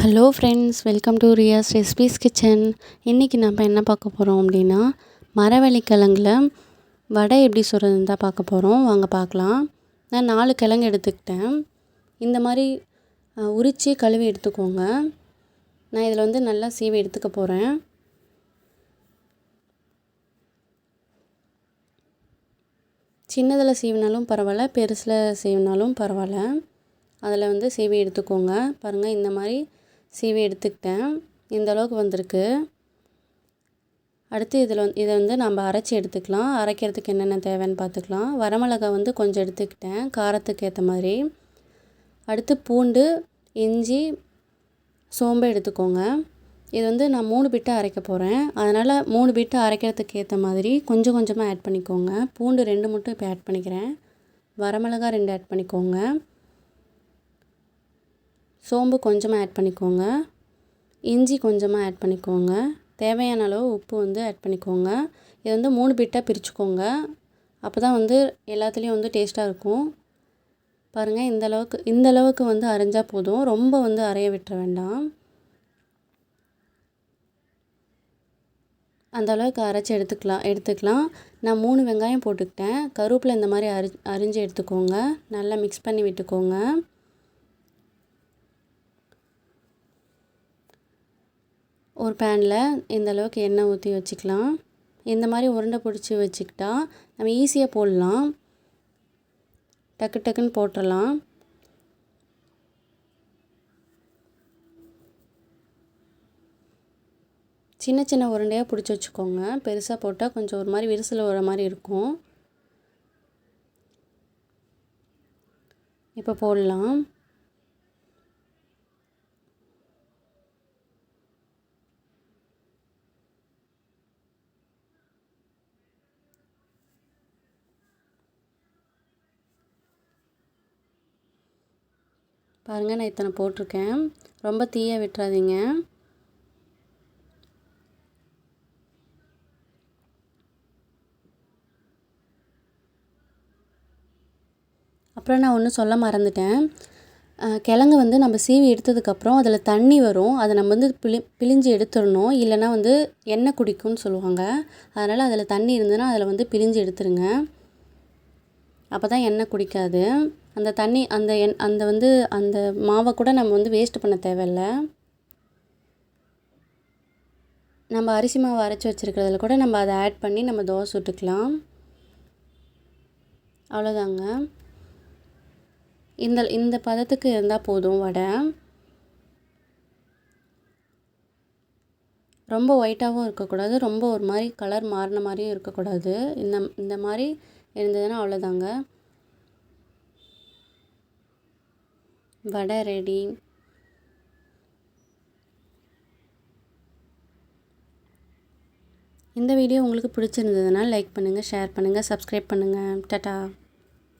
Hello friends welcome to Riyas recipes kitchen இன்றைக்கி நம்ம என்ன பார்க்க போகிறோம் அப்படின்னா மரவள்ளிக்கிழங்குல வடை எப்படி சொல்கிறதுன்னு தான் பார்க்க போகிறோம் வாங்க பார்க்கலாம். நான் நாலு கிழங்கு எடுத்துக்கிட்டேன். இந்த மாதிரி உரித்து கழுவி எடுத்துக்கோங்க. நான் இதில் வந்து நல்லா சீவி எடுத்துக்க போகிறேன் சின்னதில் சீவினாலும் பரவாயில்ல பெருசில் சீவினாலும் பரவாயில்ல. அதில் வந்து சீவி எடுத்துக்கோங்க. பாருங்கள் இந்த மாதிரி சீவி எடுத்துக்கிட்டேன். இந்த அளவுக்கு வந்திருக்கு. அடுத்து இதில் வந்து இதை வந்து நம்ம அரைச்சி எடுத்துக்கலாம். அரைக்கிறதுக்கு என்னென்ன தேவைன்னு பார்த்துக்கலாம். வரமிளகா வந்து கொஞ்சம் எடுத்துக்கிட்டேன். காரத்துக்கு ஏற்ற மாதிரி. அடுத்து பூண்டு இஞ்சி சோம்பு எடுத்துக்கோங்க. இது வந்து நான் மூணு பிட்டு அரைக்க போகிறேன் அதனால் மூணு பிட்டு அரைக்கிறதுக்கு ஏற்ற மாதிரி கொஞ்சம் கொஞ்சமாக ஆட் பண்ணிக்கோங்க. பூண்டு ரெண்டு மட்டும் இப்போ ஆட் பண்ணிக்கிறேன். வரமிளகா ரெண்டு ஆட் பண்ணிக்கோங்க. சோம்பு கொஞ்சமாக ஆட் பண்ணிக்கோங்க. இஞ்சி கொஞ்சமாக ஆட் பண்ணிக்கோங்க. தேவையான அளவு உப்பு வந்து ஆட் பண்ணிக்கோங்க. இது வந்து மூணு பிட்டாக பிரிச்சுக்கோங்க. அப்போ தான் வந்து எல்லாத்துலேயும் வந்து டேஸ்ட்டாக இருக்கும். பாருங்கள் இந்த அளவுக்கு இந்த அளவுக்கு வந்து அரைஞ்சால் போதும். ரொம்ப வந்து அரைய விட்டுற வேண்டாம். அந்த அளவுக்கு அரைச்சி எடுத்துக்கலாம் எடுத்துக்கலாம். நான் மூணு வெங்காயம் போட்டுக்கிட்டேன். கருவேப்பிலை இந்த மாதிரி அரி அரிஞ்சு எடுத்துக்கோங்க. நல்லா மிக்ஸ் பண்ணி விட்டுக்கோங்க. ஒரு பேனில் இந்த அளவுக்கு எண்ணெய் ஊற்றி வச்சுக்கலாம். இந்த மாதிரி உருண்டை பிடிச்சி வச்சுக்கிட்டா நம்ம ஈஸியாக போடலாம். டக்கு டக்குன்னு போட்டுடலாம் சின்ன சின்ன உருண்டையாக பிடிச்சி வச்சுக்கோங்க. பெருசாக போட்டால் கொஞ்சம் ஒரு மாதிரி விரிசல் வர மாதிரி இருக்கும். இப்போ போடலாம். பாருங்கள் நான் இத்தனை போட்டிருக்கேன். ரொம்ப தீய விட்டுறாதீங்க. அப்புறம் நான் ஒன்று சொல்ல மறந்துட்டேன். கிழங்கு வந்து நம்ம சீவி எடுத்ததுக்கப்புறம் அதில் தண்ணி வரும். அதை நம்ம வந்து பிழி பிழிஞ்சு எடுத்துடணும். இல்லைனா வந்து எண்ணெய் குடிக்கும்னு சொல்லுவாங்க. அதனால் அதில் தண்ணி இருந்ததுன்னா அதில் வந்து பிழிஞ்சு எடுத்துருங்க. அப்போ தான் எண்ணெய் குடிக்காது. அந்த தண்ணி அந்த எண் அந்த வந்து அந்த மாவை கூட நம்ம வந்து வேஸ்ட் பண்ண தேவையில்ல. நம்ம அரிசி மாவு அரைச்சி வச்சுருக்கிறதுல கூட நம்ம அதை ஆட் பண்ணி நம்ம தோசை சுட்டுக்கலாம் அவ்வளோதாங்க இந்த இந்த பதத்துக்கு இருந்தால் போதும் வடை. ரொம்ப ஒயிட்டாகவும் இருக்கக்கூடாது ரொம்ப ஒரு மாதிரி கலர் மாறின மாதிரியும் இருக்கக்கூடாது. இந்த இந்த மாதிரி இருந்ததுன்னா அவ்வளோதாங்க வடை ரெடி. இந்த வீடியோ உங்களுக்கு பிடிச்சிருந்ததுன்னா லைக் பண்ணுங்கள் ஷேர் பண்ணுங்கள் சப்ஸ்கிரைப் பண்ணுங்கள் டாட்டா.